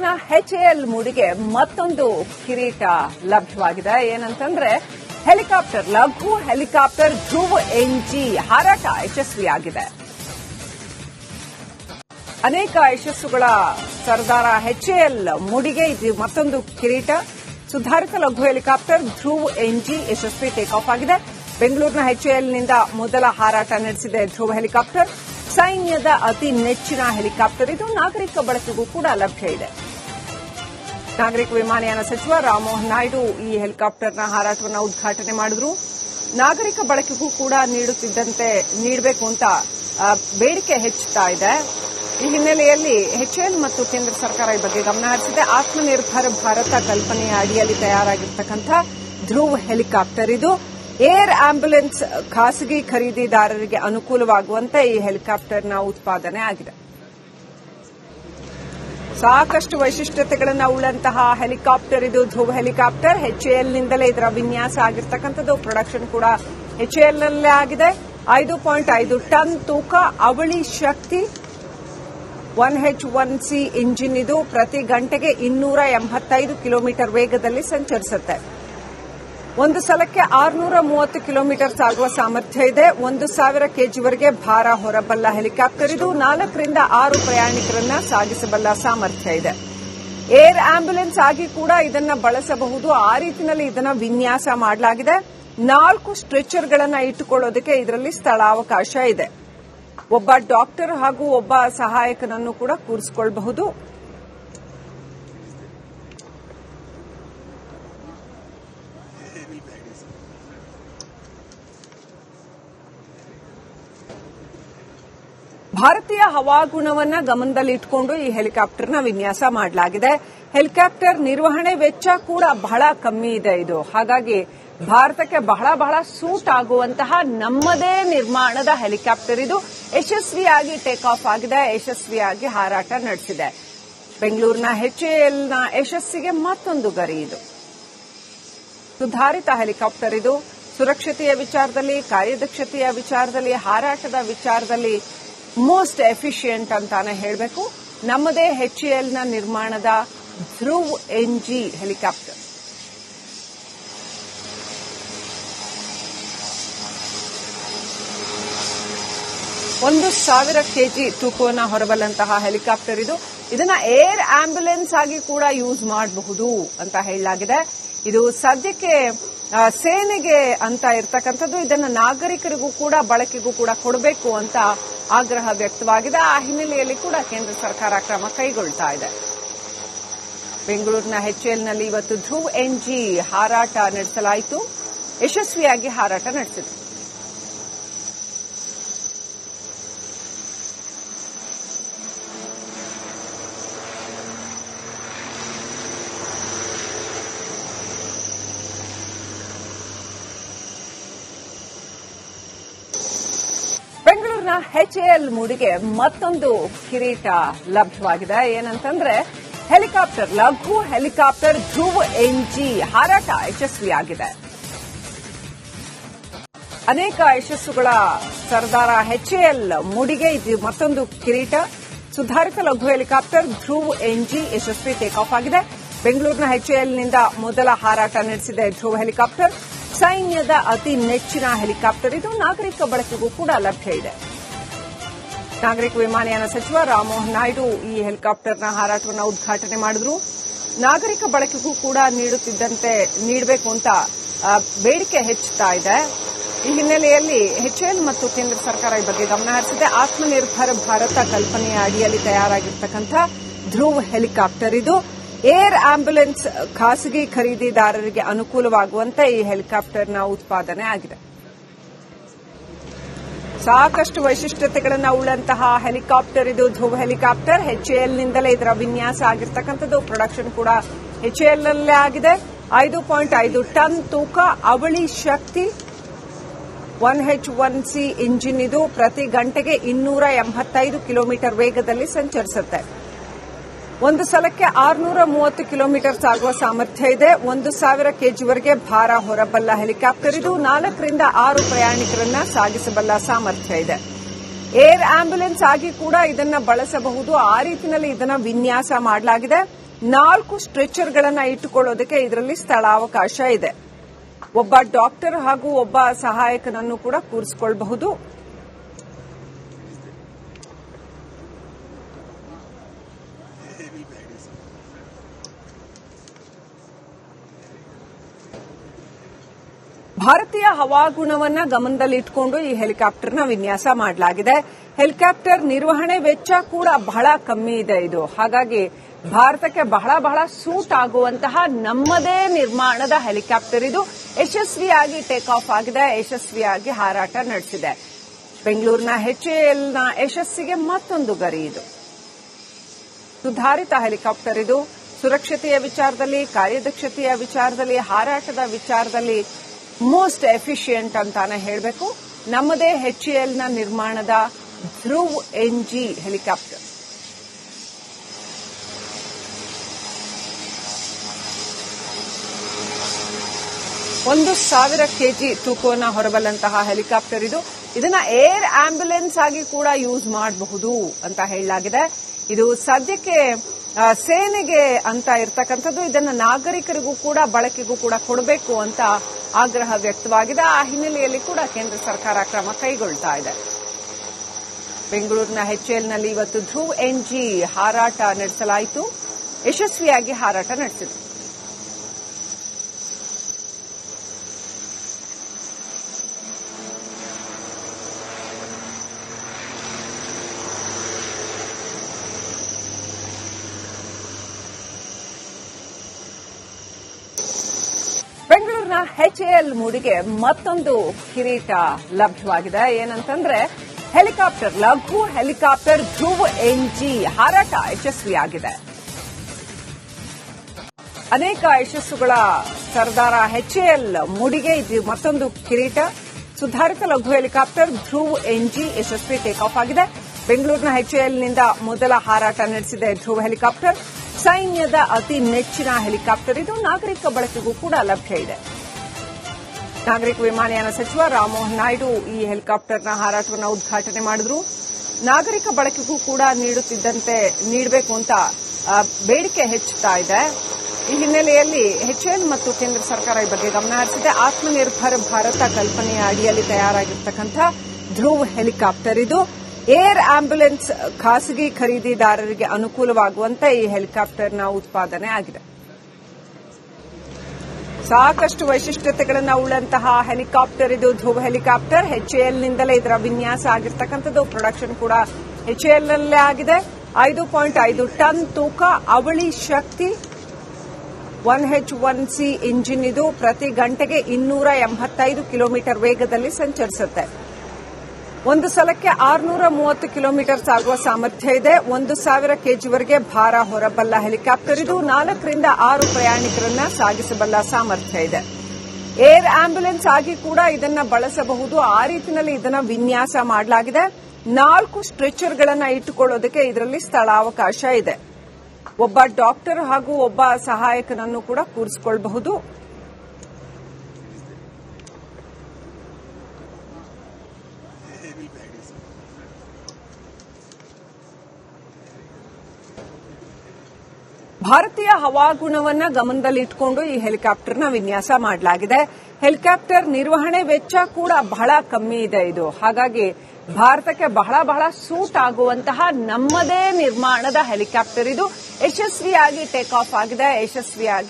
ಬೆಂಗಳೂರಿನ ಎಚ್ಎಎಲ್ ಮೂಡಿಗೆ ಮತ್ತೊಂದು ಕಿರೀಟ ಲಭ್ಯವಾಗಿದೆ. ಏನಂತಂದ್ರೆ, ಹೆಲಿಕಾಪ್ಟರ್, ಲಘು ಹೆಲಿಕಾಪ್ಟರ್ ಧ್ರುವ್ ಎನ್ಜಿ ಹಾರಾಟ ಯಶಸ್ವಿಯಾಗಿದೆ. ಅನೇಕ ಯಶಸ್ಸುಗಳ ಸರ್ದಾರ ಎಲ್ ಮೂಡಿಗೆ ಇದು ಮತ್ತೊಂದು ಕಿರೀಟ. ಸುಧಾರಿತ ಲಘು ಹೆಲಿಕಾಪ್ಟರ್ ಧ್ರುವ್ ಎನ್ಜಿ ಯಶಸ್ವಿ ಟೇಕ್ ಆಫ್ ಆಗಿದೆ. ಬೆಂಗಳೂರಿನ ನಿಂದ ಮೊದಲ ಹಾರಾಟ ನಡೆಸಿದೆ ಧ್ರುವ ಹೆಲಿಕಾಪ್ಟರ್. ಸೈನ್ಯದ ಅತಿ ನೆಚ್ಚಿನ ಹೆಲಿಕಾಪ್ಟರ್ ಇದು. ನಾಗರಿಕ ಬಳಕೆಗೂ ಕೂಡ ಲಭ್ಯ ಇದೆ. ನಾಗರಿಕ ವಿಮಾನಯಾನ ಸಚಿವ ರಾಮಮೋಹನ್ ನಾಯ್ಡು ಈ ಹೆಲಿಕಾಪ್ಟರ್ನ ಹಾರಾಟವನ್ನು ಉದ್ಘಾಟನೆ ಮಾಡಿದ್ರು. ನಾಗರಿಕ ಬಳಕೆಗೂ ಕೂಡ ನೀಡುತ್ತಿದ್ದಂತೆ ನೀಡಬೇಕು ಅಂತ ಬೇಡಿಕೆ ಹೆಚ್ಚುತ್ತಾ ಇದೆ. ಈ ಹಿನ್ನೆಲೆಯಲ್ಲಿ ಎಚ್ಎಎಲ್ ಮತ್ತು ಕೇಂದ್ರ ಸರ್ಕಾರ ಈ ಬಗ್ಗೆ ಗಮನ ಹರಿಸಿದೆ. ಆತ್ಮನಿರ್ಭರ ಭಾರತ ಕಲ್ಪನೆಯ ಅಡಿಯಲ್ಲಿ ತಯಾರಾಗಿರ್ತಕ್ಕಂಥ ಧ್ರುವ್ ಹೆಲಿಕಾಪ್ಟರ್ ಇದು. ಏರ್ ಆಂಬ್ಯುಲೆನ್ಸ್ ಖಾಸಗಿ ಖರೀದಿದಾರರಿಗೆ ಅನುಕೂಲವಾಗುವಂತೆ ಈ ಹೆಲಿಕಾಪ್ಟರ್ನ ಉತ್ಪಾದನೆ ಆಗಿದೆ. ಸಾಕಷ್ಟು ವೈಶಿಷ್ಟ್ಯತೆಗಳನ್ನು ಹೆಲಿಕಾಪ್ಟರ್ ಇದು. ಧ್ರುವ ಹೆಲಿಕಾಪ್ಟರ್ ಎಚ್ಎಎಲ್ನಿಂದಲೇ ಇದರ ವಿನ್ಯಾಸ ಆಗಿರ್ತಕ್ಕಂಥದ್ದು. ಪ್ರೊಡಕ್ಷನ್ ಕೂಡ ಎಚ್ಎಎಲ್ನಲ್ಲೇ ಆಗಿದೆ. ಐದು ಪಾಯಿಂಟ್ ಐದು ಟನ್ ತೂಕ, ಅವಳಿ ಶಕ್ತಿ, one H one C engine ಇದು. ಪ್ರತಿ ಗಂಟೆಗೆ ಇನ್ನೂರ ಎಂಬತ್ತೈದು ಕಿಲೋಮೀಟರ್ ವೇಗದಲ್ಲಿ ಸಂಚರಿಸುತ್ತೆ. ಒಂದು ಸಲಕ್ಕೆ ಆರುನೂರ ಮೂವತ್ತು ಕಿಲೋಮೀಟರ್ ಸಾಗುವ ಸಾಮರ್ಥ್ಯ ಇದೆ. ಒಂದು ಸಾವಿರ ಕೆಜಿವರೆಗೆ ಭಾರ ಹೊರಬಲ್ಲ ಹೆಲಿಕಾಪ್ಟರ್ ಇದು ನಾಲ್ಕರಿಂದ ಆರು ಪ್ರಯಾಣಿಕರನ್ನ ಸಾಗಿಸಬಲ್ಲ ಸಾಮರ್ಥ್ಯ ಇದೆ. ಏರ್ ಆಂಬ್ಯುಲೆನ್ಸ್ ಆಗಿ ಕೂಡ ಇದನ್ನ ಬಳಸಬಹುದು. ಆ ರೀತಿಯಲ್ಲಿ ಇದನ್ನ ವಿನ್ಯಾಸ ಮಾಡಲಾಗಿದೆ. ನಾಲ್ಕು ಸ್ಟ್ರೆಚರ್ಗಳನ್ನ ಇಟ್ಟುಕೊಳ್ಳೋದಕ್ಕೆ ಇದರಲ್ಲಿ ಸ್ಥಳಾವಕಾಶ ಇದೆ. ಒಬ್ಬ ಡಾಕ್ಟರ್ ಹಾಗೂ ಒಬ್ಬ ಸಹಾಯಕನನ್ನು ಕೂಡ ಕೂರಿಸಿಕೊಳ್ಳಬಹುದು ಭಾರತೀಯ ಹವಾಗುಣವನ್ನ ಗಮನದಲ್ಲಿಟ್ಟುಕೊಂಡು ಈ ಹೆಲಿಕಾಪ್ಟರ್ನ ವಿನ್ಯಾಸ ಮಾಡಲಾಗಿದೆ. ಹೆಲಿಕಾಪ್ಟರ್ ನಿರ್ವಹಣೆ ವೆಚ್ಚ ಕೂಡ ಬಹಳ ಕಮ್ಮಿ ಇದೆ ಇದು. ಹಾಗಾಗಿ ಭಾರತಕ್ಕೆ ಬಹಳ ಬಹಳ ಸೂಟ್ ಆಗುವಂತಹ ನಮ್ಮದೇ ನಿರ್ಮಾಣದ ಹೆಲಿಕಾಪ್ಟರ್ ಇದು. ಯಶಸ್ವಿಯಾಗಿ ಟೇಕ್ ಆಫ್ ಆಗಿದೆ, ಯಶಸ್ವಿಯಾಗಿ ಹಾರಾಟ ನಡೆಸಿದೆ. ಬೆಂಗಳೂರಿನ ಎಚ್ಎಎಲ್ನ ಯಶಸ್ಸಿಗೆ ಮತ್ತೊಂದು ಗರಿ ಇದು. ಸುಧಾರಿತ ಹೆಲಿಕಾಪ್ಟರ್ ಇದು. ಸುರಕ್ಷತೆಯ ವಿಚಾರದಲ್ಲಿ, ಕಾರ್ಯದಕ್ಷತೆಯ ವಿಚಾರದಲ್ಲಿ, ಹಾರಾಟದ ವಿಚಾರದಲ್ಲಿ ಮೋಸ್ಟ್ ಎಫಿಷಿಯಂಟ್ ಅಂತಾನೆ ಹೇಳಬೇಕು. ನಮ್ಮದೇ ಎಚ್ಎಎಲ್ನ ನಿರ್ಮಾಣದ ಧ್ರುವ್ ಎನ್ ಜಿ ಹೆಲಿಕಾಪ್ಟರ್. ಒಂದು ಸಾವಿರ ಕೆಜಿ ತೂಕವನ್ನು ಹೊರಬಲ್ಲಂತಹ ಹೆಲಿಕಾಪ್ಟರ್ ಇದು. ಇದನ್ನ ಏರ್ ಆಂಬ್ಯುಲೆನ್ಸ್ ಆಗಿ ಕೂಡ ಯೂಸ್ ಮಾಡಬಹುದು ಅಂತ ಹೇಳಲಾಗಿದೆ. ಇದು ಸದ್ಯಕ್ಕೆ ಸೇನೆಗೆ ಅಂತ ಇರ್ತಕ್ಕಂಥದ್ದು. ಇದನ್ನ ನಾಗರಿಕರಿಗೂ ಕೂಡ, ಬಳಕೆಗೂ ಕೂಡ ಕೊಡಬೇಕು ಅಂತ ಆಗ್ರಹ ವ್ಯಕ್ತವಾಗಿದೆ. ಆ ಹಿನ್ನೆಲೆಯಲ್ಲಿ ಕೂಡ ಕೇಂದ್ರ ಸರ್ಕಾರ ಕ್ರಮ ಕೈಗೊಳ್ತಾ ಇದೆ. ಬೆಂಗಳೂರಿನ ಎಚ್ಎಲ್ನಲ್ಲಿ ಇವತ್ತು ಧ್ರುವ್ ಎನ್ಜಿ ಹಾರಾಟ ನಡೆಸಲಾಯಿತು. ಯಶಸ್ವಿಯಾಗಿ ಹಾರಾಟ ನಡೆಸಿತು ಬೆಂಗಳೂರಿನ ಎಚ್ಎಎಲ್ ಮೂಡಿಗೆ ಮತ್ತೊಂದು ಕಿರೀಟ ಲಭ್ಯವಾಗಿದೆ ಏನಂತಂದ್ರೆ, ಹೆಲಿಕಾಪ್ಟರ್, ಲಘು ಹೆಲಿಕಾಪ್ಟರ್ ಧ್ರುವ್ ಎನ್ಜಿ ಹಾರಾಟ ಯಶಸ್ವಿಯಾಗಿದೆ. ಅನೇಕ ಯಶಸ್ಸುಗಳ ಸರ್ದಾರ ಎಚ್ಎಎಲ್ ಮೂಡಿಗೆ ಇದು ಮತ್ತೊಂದು ಕಿರೀಟ. ಸುಧಾರಿತ ಲಘು ಹೆಲಿಕಾಪ್ಟರ್ ಧ್ರುವ್ ಎನ್ಜಿ ಯಶಸ್ವಿ ಟೇಕ್ ಆಫ್ ಆಗಿದೆ. ಬೆಂಗಳೂರಿನ ಎಚ್ಎಎಲ್ನಿಂದ ಮೊದಲ ಹಾರಾಟ ನಡೆಸಿದೆ ಧ್ರುವ್ ಹೆಲಿಕಾಪ್ಟರ್. ಸೈನ್ಯದ ಅತಿ ನೆಚ್ಚಿನ ಹೆಲಿಕಾಪ್ಟರ್. ಇದು ನಾಗರಿಕ ಬಳಕೆಗೂ ಕೂಡ ಲಭ್ಯ ಇದೆ. ನಾಗರಿಕ ವಿಮಾನಯಾನ ಸಚಿವ ರಾಮಮೋಹನ್ ನಾಯ್ಡು ಈ ಹೆಲಿಕಾಪ್ಟರ್ನ ಹಾರಾಟವನ್ನು ಉದ್ಘಾಟನೆ ಮಾಡಿದ್ರು. ನಾಗರಿಕ ಬಳಕೆಗೂ ಕೂಡ ನೀಡುತ್ತಿದ್ದಂತೆ ನೀಡಬೇಕು ಅಂತ ಬೇಡಿಕೆ ಹೆಚ್ಚುತ್ತಾ ಇದೆ. ಈ ಹಿನ್ನೆಲೆಯಲ್ಲಿ ಹೆಚ್ಎಲ್ ಮತ್ತು ಕೇಂದ್ರ ಸರ್ಕಾರ ಈ ಬಗ್ಗೆ ಗಮನ ಹರಿಸಿದೆ. ಆತ್ಮನಿರ್ಭರ ಭಾರತ ಕಲ್ಪನೆಯ ಅಡಿಯಲ್ಲಿ ತಯಾರಾಗಿರ್ತಕ್ಕಂಥ ಧ್ರುವ್ ಹೆಲಿಕಾಪ್ಟರ್ ಇದು. ಏರ್ ಆಂಬ್ಯುಲೆನ್ಸ್ ಖಾಸಗಿ ಖರೀದಿದಾರರಿಗೆ ಅನುಕೂಲವಾಗುವಂತೆ ಈ ಹೆಲಿಕಾಪ್ಟರ್ನ ಉತ್ಪಾದನೆ ಆಗಿದೆ. ಸಾಕಷ್ಟು ವೈಶಿಷ್ಟ್ಯತೆಗಳನ್ನು ಉಳ್ಳಂತಹ ಹೆಲಿಕಾಪ್ಟರ್. ಇದು ಧ್ರುವ ಹೆಲಿಕಾಪ್ಟರ್. ಎಚ್ಎಎಲ್ನಿಂದಲೇ ಇದರ ವಿನ್ಯಾಸ ಆಗಿರ್ತಕ್ಕಂಥದ್ದು. ಪ್ರೊಡಕ್ಷನ್ ಕೂಡ ಎಚ್ಎಎಲ್ನಲ್ಲೇ ಆಗಿದೆ. ಐದು ಪಾಯಿಂಟ್ ಐದು ಟನ್ ತೂಕ, ಅವಳಿ ಶಕ್ತಿ. One H one C engine ಇದು ಪ್ರತಿ ಗಂಟೆಗೆ ಇನ್ನೂರ ಎಂಬತ್ತೈದು ಕಿಲೋಮೀಟರ್ ವೇಗದಲ್ಲಿ ಸಂಚರಿಸುತ್ತೆ. ಒಂದು ಸಲಕ್ಕೆ ಆರುನೂರ ಮೂವತ್ತು ಕಿಲೋಮೀಟರ್ ಸಾಗುವ ಸಾಮರ್ಥ್ಯ ಇದೆ. ಒಂದು ಸಾವಿರ ಕೆಜಿವರೆಗೆ ಭಾರ ಹೊರಬಲ್ಲ ಹೆಲಿಕಾಪ್ಟರ್ ಇದು ನಾಲ್ಕರಿಂದ ಆರು ಪ್ರಯಾಣಿಕರನ್ನ ಸಾಗಿಸಬಲ್ಲ ಸಾಮರ್ಥ್ಯ ಇದೆ. ಏರ್ ಆಂಬ್ಯುಲೆನ್ಸ್ ಆಗಿ ಕೂಡ ಇದನ್ನ ಬಳಸಬಹುದು. ಆ ರೀತಿಯಲ್ಲಿ ಇದನ್ನ ವಿನ್ಯಾಸ ಮಾಡಲಾಗಿದೆ. ನಾಲ್ಕು ಸ್ಟ್ರೆಚರ್ಗಳನ್ನ ಇಟ್ಟುಕೊಳ್ಳೋದಕ್ಕೆ ಇದರಲ್ಲಿ ಸ್ಥಳಾವಕಾಶ ಇದೆ. ಒಬ್ಬ ಡಾಕ್ಟರ್ ಹಾಗೂ ಒಬ್ಬ ಸಹಾಯಕನನ್ನು ಕೂಡ ಕೂರಿಸಿಕೊಳ್ಳಬಹುದು ಭಾರತೀಯ ಹವಾಗುಣವನ್ನ ಗಮನದಲ್ಲಿಟ್ಟುಕೊಂಡು ಈ ಹೆಲಿಕಾಪ್ಟರ್ನ ವಿನ್ಯಾಸ ಮಾಡಲಾಗಿದೆ. ಹೆಲಿಕಾಪ್ಟರ್ ನಿರ್ವಹಣೆ ವೆಚ್ಚ ಕೂಡ ಬಹಳ ಕಮ್ಮಿ ಇದೆ ಇದು. ಹಾಗಾಗಿ ಭಾರತಕ್ಕೆ ಬಹಳ ಬಹಳ ಸೂಟ್ ಆಗುವಂತಹ ನಮ್ಮದೇ ನಿರ್ಮಾಣದ ಹೆಲಿಕಾಪ್ಟರ್ ಇದು. ಯಶಸ್ವಿಯಾಗಿ ಟೇಕ್ ಆಫ್ ಆಗಿದೆ, ಯಶಸ್ವಿಯಾಗಿ ಹಾರಾಟ ನಡೆಸಿದೆ. ಬೆಂಗಳೂರಿನ ಎಚ್ಎಎಲ್ನ ಯಶಸ್ಸಿಗೆ ಮತ್ತೊಂದು ಗರಿ ಇದು. ಸುಧಾರಿತ ಹೆಲಿಕಾಪ್ಟರ್ ಇದು. ಸುರಕ್ಷತೆಯ ವಿಚಾರದಲ್ಲಿ, ಕಾರ್ಯದಕ್ಷತೆಯ ವಿಚಾರದಲ್ಲಿ, ಹಾರಾಟದ ವಿಚಾರದಲ್ಲಿ ಮೋಸ್ಟ್ ಎಫಿಷಿಯಂಟ್ ಅಂತಾನೆ ಹೇಳಬೇಕು. ನಮ್ಮದೇ ಎಚ್ಎಎಲ್ನ ನಿರ್ಮಾಣದ ಧ್ರುವ್ ಎನ್ ಜಿ ಹೆಲಿಕಾಪ್ಟರ್. ಒಂದು ಸಾವಿರ ಕೆಜಿ ತೂಕವನ್ನು ಹೊರಬಲ್ಲಂತಹ ಹೆಲಿಕಾಪ್ಟರ್ ಇದು. ಇದನ್ನ ಏರ್ ಆಂಬ್ಯುಲೆನ್ಸ್ ಆಗಿ ಕೂಡ ಯೂಸ್ ಮಾಡಬಹುದು ಅಂತ ಹೇಳಲಾಗಿದೆ. ಇದು ಸದ್ಯಕ್ಕೆ ಸೇನೆಗೆ ಅಂತ ಇರ್ತಕ್ಕಂಥದ್ದು. ಇದನ್ನ ನಾಗರಿಕರಿಗೂ ಕೂಡ, ಬಳಕೆಗೂ ಕೂಡ ಕೊಡಬೇಕು ಅಂತ ಆಗ್ರಹ ವ್ಯಕ್ತವಾಗಿದೆ. ಆ ಹಿನ್ನೆಲೆಯಲ್ಲಿ ಕೂಡ ಕೇಂದ್ರ ಸರ್ಕಾರ ಕ್ರಮ ಕೈಗೊಳ್ತಾ ಇದೆ. ಬೆಂಗಳೂರಿನ ಹೆಚ್ಎಲ್ನಲ್ಲಿ ಇವತ್ತು ಧ್ರುವ್ ಎನ್ಜಿ ಹಾರಾಟ ನಡೆಸಲಾಯಿತು. ಯಶಸ್ವಿಯಾಗಿ ಹಾರಾಟ ನಡೆಸಿತು ಬೆಂಗಳೂರಿನ ಎಚ್ಎಎಲ್ ಮೂಡಿಗೆ ಮತ್ತೊಂದು ಕಿರೀಟ ಲಭ್ಯವಾಗಿದೆ. ಏನಂತಂದ್ರೆ, ಹೆಲಿಕಾಪ್ಟರ್, ಲಘು ಹೆಲಿಕಾಪ್ಟರ್ ಧ್ರುವ್ ಎನ್ಜಿ ಹಾರಾಟ ಯಶಸ್ವಿಯಾಗಿದೆ. ಅನೇಕ ಯಶಸ್ಸುಗಳ ಸರ್ದಾರ ಎಚ್ಎಎಲ್ ಮೂಡಿಗೆ ಇದು ಮತ್ತೊಂದು ಕಿರೀಟ. ಸುಧಾರಿತ ಲಘು ಹೆಲಿಕಾಪ್ಟರ್ ಧ್ರುವ್ ಎನ್ಜಿ ಯಶಸ್ವಿ ಟೇಕ್ ಆಫ್ ಆಗಿದೆ. ಬೆಂಗಳೂರಿನ ಎಚ್ಎಎಲ್ನಿಂದ ಮೊದಲ ಹಾರಾಟ ನಡೆಸಿದೆ ಧ್ರುವ ಹೆಲಿಕಾಪ್ಟರ್. ಸೈನ್ಯದ ಅತಿ ನೆಚ್ಚಿನ ಹೆಲಿಕಾಪ್ಟರ್. ಇದು ನಾಗರಿಕ ಬಳಕೆಗೂ ಕೂಡ ಲಭ್ಯ ಇದೆ. ನಾಗರಿಕ ವಿಮಾನಯಾನ ಸಚಿವ ರಾಮಮೋಹನ್ ನಾಯ್ಡು ಈ ಹೆಲಿಕಾಪ್ಟರ್ನ ಹಾರಾಟವನ್ನು ಉದ್ಘಾಟನೆ ಮಾಡಿದ್ರು. ನಾಗರಿಕ ಬಳಕೆಗೂ ಕೂಡ ನೀಡುತ್ತಿದ್ದಂತೆ ನೀಡಬೇಕು ಅಂತ ಬೇಡಿಕೆ ಹೆಚ್ಚುತ್ತಾ ಇದೆ. ಈ ಹಿನ್ನೆಲೆಯಲ್ಲಿ ಎಚ್ಎಲ್ ಮತ್ತು ಕೇಂದ್ರ ಸರ್ಕಾರ ಈ ಬಗ್ಗೆ ಗಮನ ಹರಿಸಿದೆ. ಆತ್ಮನಿರ್ಭರ್ ಭಾರತ ಕಲ್ಪನೆಯ ಅಡಿಯಲ್ಲಿ ತಯಾರಾಗಿರ್ತಕ್ಕಂಥ ಧ್ರುವ್ ಹೆಲಿಕಾಪ್ಟರ್ ಇದು. ಏರ್ ಆಂಬ್ಯುಲೆನ್ಸ್ ಖಾಸಗಿ ಖರೀದಿದಾರರಿಗೆ ಅನುಕೂಲವಾಗುವಂತೆ ಈ ಹೆಲಿಕಾಪ್ಟರ್ನ ಉತ್ಪಾದನೆ ಆಗಿದೆ. ಸಾಕಷ್ಟು ವೈಶಿಷ್ಟ್ಯತೆಗಳನ್ನು ಉಳ್ಳಂತಹ ಹೆಲಿಕಾಪ್ಟರ್ ಇದು ಧ್ರುವ ಹೆಲಿಕಾಪ್ಟರ್ ನಿಂದಲೇ ಇದರ ವಿನ್ಯಾಸ ಆಗಿರ್ತಕ್ಕಂಥದ್ದು. ಪ್ರೊಡಕ್ಷನ್ ಕೂಡ ನಲ್ಲೇ ಆಗಿದೆ. ಐದು ಪಾಯಿಂಟ್ ಐದು ಟನ್ ತೂಕ, ಅವಳಿ ಶಕ್ತಿ, one H one C engine ಇದು ಪ್ರತಿ ಗಂಟೆಗೆ ಇನ್ನೂರ ಎಂಬತ್ತೈದು ಕಿಲೋಮೀಟರ್ ವೇಗದಲ್ಲಿ ಸಂಚರಿಸುತ್ತೆ. ಒಂದು ಸಲಕ್ಕೆ ಆರುನೂರ ಮೂವತ್ತು ಕಿಲೋಮೀಟರ್ ಸಾಗುವ ಸಾಮರ್ಥ್ಯ ಇದೆ. ಒಂದು ಸಾವಿರ ಕೆಜಿವರೆಗೆ ಭಾರ ಹೊರಬಲ್ಲ ಹೆಲಿಕಾಪ್ಟರ್ ಇದು ನಾಲ್ಕರಿಂದ ಆರು ಪ್ರಯಾಣಿಕರನ್ನ ಸಾಗಿಸಬಲ್ಲ ಸಾಮರ್ಥ್ಯ ಇದೆ. ಏರ್ ಆಂಬ್ಯುಲೆನ್ಸ್ ಆಗಿ ಕೂಡ ಇದನ್ನ ಬಳಸಬಹುದು. ಆ ರೀತಿಯಲ್ಲಿ ಇದನ್ನ ವಿನ್ಯಾಸ ಮಾಡಲಾಗಿದೆ. ನಾಲ್ಕು ಸ್ಟ್ರೆಚರ್ಗಳನ್ನ ಇಟ್ಟುಕೊಳ್ಳೋದಕ್ಕೆ ಇದರಲ್ಲಿ ಸ್ಥಳಾವಕಾಶ ಇದೆ. ಒಬ್ಬ ಡಾಕ್ಟರ್ ಹಾಗೂ ಒಬ್ಬ ಸಹಾಯಕನನ್ನು ಕೂಡ ಕೂರಿಸಿಕೊಳ್ಳಬಹುದು ಭಾರತೀಯ ಹವಾಗುಣವನ್ನ ಗಮನದಲ್ಲಿಟ್ಟುಕೊಂಡು ಈ ಹೆಲಿಕಾಪ್ಟರ್ನ ವಿನ್ಯಾಸ ಮಾಡಲಾಗಿದೆ. ಹೆಲಿಕಾಪ್ಟರ್ ನಿರ್ವಹಣೆ ವೆಚ್ಚ ಕೂಡ ಬಹಳ ಕಮ್ಮಿ ಇದೆ ಇದು. ಹಾಗಾಗಿ ಭಾರತಕ್ಕೆ ಬಹಳ ಬಹಳ ಸೂಟ್ ಆಗುವಂತಹ ನಮ್ಮದೇ ನಿರ್ಮಾಣದ ಹೆಲಿಕಾಪ್ಟರ್ ಇದು. ಯಶಸ್ವಿಯಾಗಿ ಟೇಕ್ ಆಫ್ ಆಗಿದೆ. ಯಶಸ್ವಿಯಾಗಿ